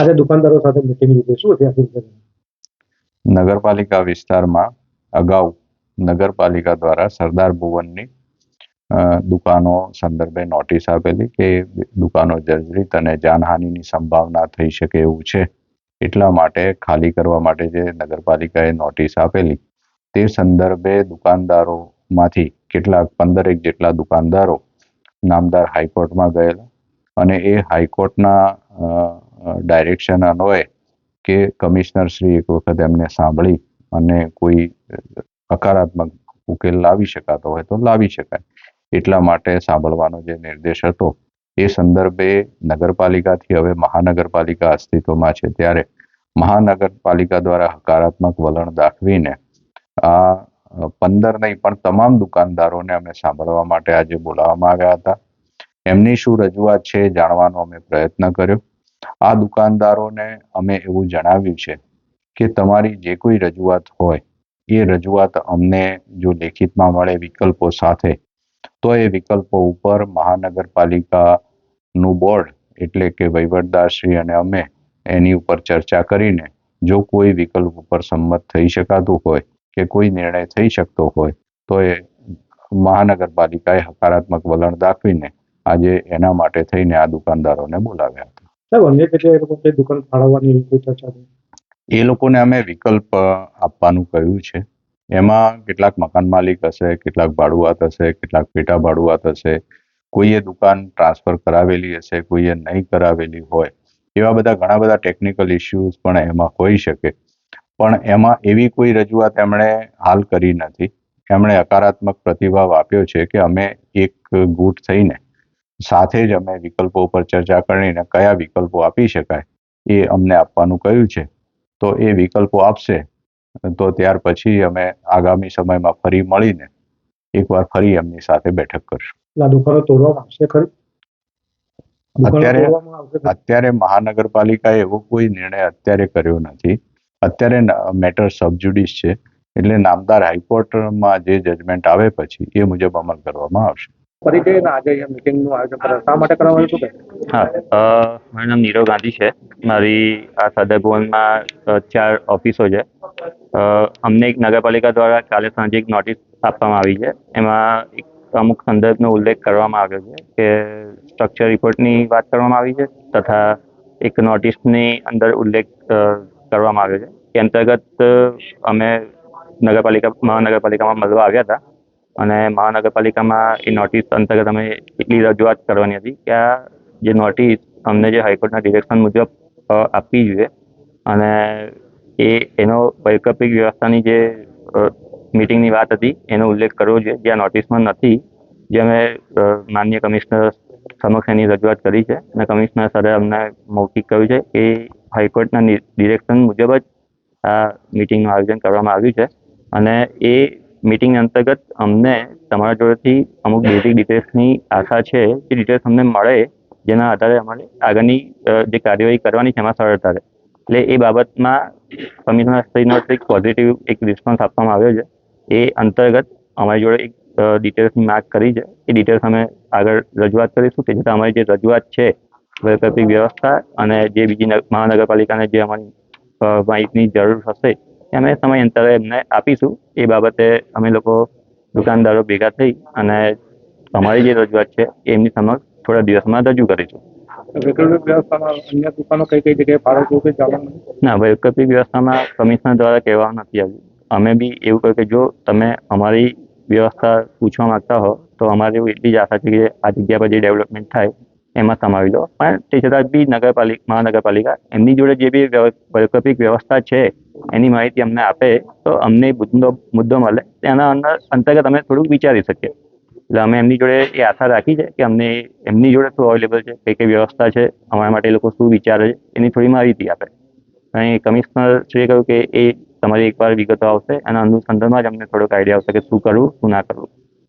આજે દુકાનદારો સાથે મિટિંગ લીધી શું છે નગરપાલિકા વિસ્તારમાં અગાઉ નગરપાલિકા દ્વારા સરદાર ભુવનની દુકાનો સંદર્ભે નોટિસ આપેલી કે દુકાનો જર્જરિત અને જાનહાનિની સંભાવના થઈ શકે એવું છે. એટલા માટે ખાલી કરવા માટે જે નગરપાલિકાએ નોટિસ આપેલી, તે સંદર્ભે દુકાનદારોમાંથી કેટલાક પંદરેક જેટલા દુકાનદારો નામદાર હાઈકોર્ટમાં ગયેલા અને એ હાઈકોર્ટના ડાયરેક્શન અન્વયે કે કમિશનર શ્રી એક વખત એમને સાંભળી અને કોઈ હકારાત્મક ઉકેલ લાવી શકાતો હોય તો લાવી શકાય. એટલા માટે સાંભળવાનો જે નિર્દેશ હતો એ સંદર્ભે નગરપાલિકાથી હવે મહાનગરપાલિકા અસ્તિત્વમાં છે ત્યારે મહાનગરપાલિકા દ્વારા હકારાત્મક વલણ દાખવીને આ પંદર નહીં પણ તમામ દુકાનદારોને અમે સાંભળવા માટે આજે બોલાવવામાં આવ્યા હતા. એમની શું રજૂઆત છે જાણવાનો અમે પ્રયત્ન કર્યો. આ દુકાનદારોને અમે એવું જણાવ્યું છે કે તમારી જે કોઈ રજૂઆત હોય, એ રજૂઆત અમને જો લેખિતમાં મળે વિકલ્પો સાથે, તો એ વિકલ્પો ઉપર મહાનગરપાલિકાનું બોર્ડ એટલે કે વહીવટદારશ્રી અને અમે એની ઉપર ચર્ચા કરીને જો કોઈ વિકલ્પ ઉપર સંમત થઈ શકાતું હોય કે કોઈ નિર્ણય થઈ શકતો હોય, તો એ મહાનગરપાલિકાએ હકારાત્મક વલણ દાખવીને આજે એના માટે થઈને આ દુકાનદારોને બોલાવ્યા હતા. સાહેબ, અન્ય જગ્યાએ એ લોકો કઈ દુકાન ફાળવવાની કોઈ ચર્ચા થઈ? એ લોકોને અમે વિકલ્પ આપવાનું કહ્યું છે. એમાં કેટલાક મકાન માલિક હશે, કેટલાક ભાડુઆત હશે, કેટલાક પેટા ભાડુઆત હશે. કોઈએ દુકાન ટ્રાન્સફર કરાવેલી હશે, કોઈએ નહીં કરાવેલી હોય. એવા બધા ઘણા બધા ટેકનિકલ ઇસ્યુઝ પણ એમાં હોઈ શકે. પણ એમાં એવી કોઈ રજૂઆત એમણે હાલ કરી નથી. એમણે હકારાત્મક પ્રતિભાવ આપ્યો છે કે અમે એક ગુટ થઈને સાથે જ અમે વિકલ્પો ઉપર ચર્ચા કરીને કયા વિકલ્પો આપી શકાય એ અમને આપવાનું કહ્યું છે. તો એ વિકલ્પો આપશે તો ત્યાર પછી અમે આગામી સમયમાં ફરી મળીને એકવાર ફરી એમની સાથે બેઠક કરશું. દુકાનો તોડવામાં આવશે ખરી? અત્યારે-? અત્યારે મહાનગરપાલિકાએ એવો કોઈ નિર્ણય અત્યારે કર્યો નથી. અત્યારે મેટર સબજુડિસ છે એટલે નામદાર હાઈકોર્ટમાં જે જજમેન્ટ આવે પછી એ મુજબ અમલ કરવામાં આવશે. હા મારું નામ નીરવ ગાંધી છે. મારી આ સદર ભવનમાં ચાર ઓફિસો છે. અમને એક નગરપાલિકા દ્વારા કાલે સાંજે એક નોટિસ આપવામાં આવી છે. એમાં એક અમુક સંદર્ભનો ઉલ્લેખ કરવામાં આવ્યો છે કે સ્ટ્રક્ચર રિપોર્ટની વાત કરવામાં આવી છે તથા એક નોટિસની અંદર ઉલ્લેખ કરવામાં આવ્યો છે. એ અંતર્ગત અમે નગરપાલિકા, મહાનગરપાલિકામાં મળવા આવ્યા હતા. અને મહાનગરપાલિકામાં એ નોટિસ અંતર્ગત અમે એટલી રજૂઆત કરવાની હતી કે આ જે નોટિસ અમને જે હાઈકોર્ટના ડિરેક્શન મુજબ આપવી જોઈએ. અને એ, એનો વૈકલ્પિક વ્યવસ્થાની જે મિટિંગની વાત હતી, એનો ઉલ્લેખ કરવો જોઈએ. જે આ નોટિસમાં નથી, જે અમે માન્ય કમિશનર સમક્ષ એની રજૂઆત કરી છે. અને કમિશનર સરે અમને મૌખિક કહ્યું છે કે હાઈકોર્ટના ડિરેક્શન મુજબ જ આ મિટિંગનું આયોજન કરવામાં આવ્યું છે. અને એ મિટિંગ અંતર્ગત અમને તમારા જોડેથી અમુક બેઝિક ડિટેલ્સની આશા છે એ ડિટેલ્સ અમને મળે, જેના આધારે અમારે આગળની જે કાર્યવાહી કરવાની છે એમાં સરળતા રહે. એટલે એ બાબતમાં કમિશનર શ્રીનો એક પોઝિટિવ એક રિસ્પોન્સ આપવામાં આવ્યો છે. એ અંતર્ગત અમારી જોડે એક ડિટેલ્સની માગ કરી છે. એ ડિટેલ્સ અમે આગળ રજૂઆત કરીશું કે જેથી અમારી જે રજૂઆત છે, વૈકલ્પિક વ્યવસ્થા અને જે બીજી નગ- મહાનગરપાલિકાને જે અમારી માહિતીની જરૂર હશે અમે સમયાંતરે એમને આપીશું. એ બાબતે અમે લોકો દુકાનદારો ભેગા થઈ અને અમારી જે રજૂઆત છે એમની સમક્ષ થોડા દિવસમાં રજૂ કરીશું. ના વૈકલ્પિક વ્યવસ્થામાં કમિશનર દ્વારા કહેવામાં નથી આવ્યું. અમે બી એવું કહ્યું કે જો તમે અમારી વ્યવસ્થા પૂછવા માંગતા હો તો અમારે એટલી જ આશા છે કે આ જગ્યા પર જે ડેવલપમેન્ટ થાય એમાં સમાવી લો પણ તે છતાં બી નગરપાલિકા, મહાનગરપાલિકા એમની જોડે જે બી વૈકલ્પિક વ્યવસ્થા છે, એની માહિતી અમને આપે તો અમને મુદ્દો મુદ્દો મળે. તેના અંદર અંતર્ગત અમે થોડુંક વિચારી શકીએ. એટલે અમે એમની જોડે એ આશા રાખી છે કે અમને એમની જોડે શું અવેલેબલ છે કઈ કઈ વ્યવસ્થા છે, અમારા માટે એ લોકો શું વિચારે છે, એની થોડી માહિતી આપે. અને કમિશનર શ્રીએ કહ્યું કે એ તમારી એકવાર વિગતો આવશે એના અનુસંધાનમાં જ અમને થોડોક આઈડિયા આવશે કે શું કરવું, શું ના કરવું.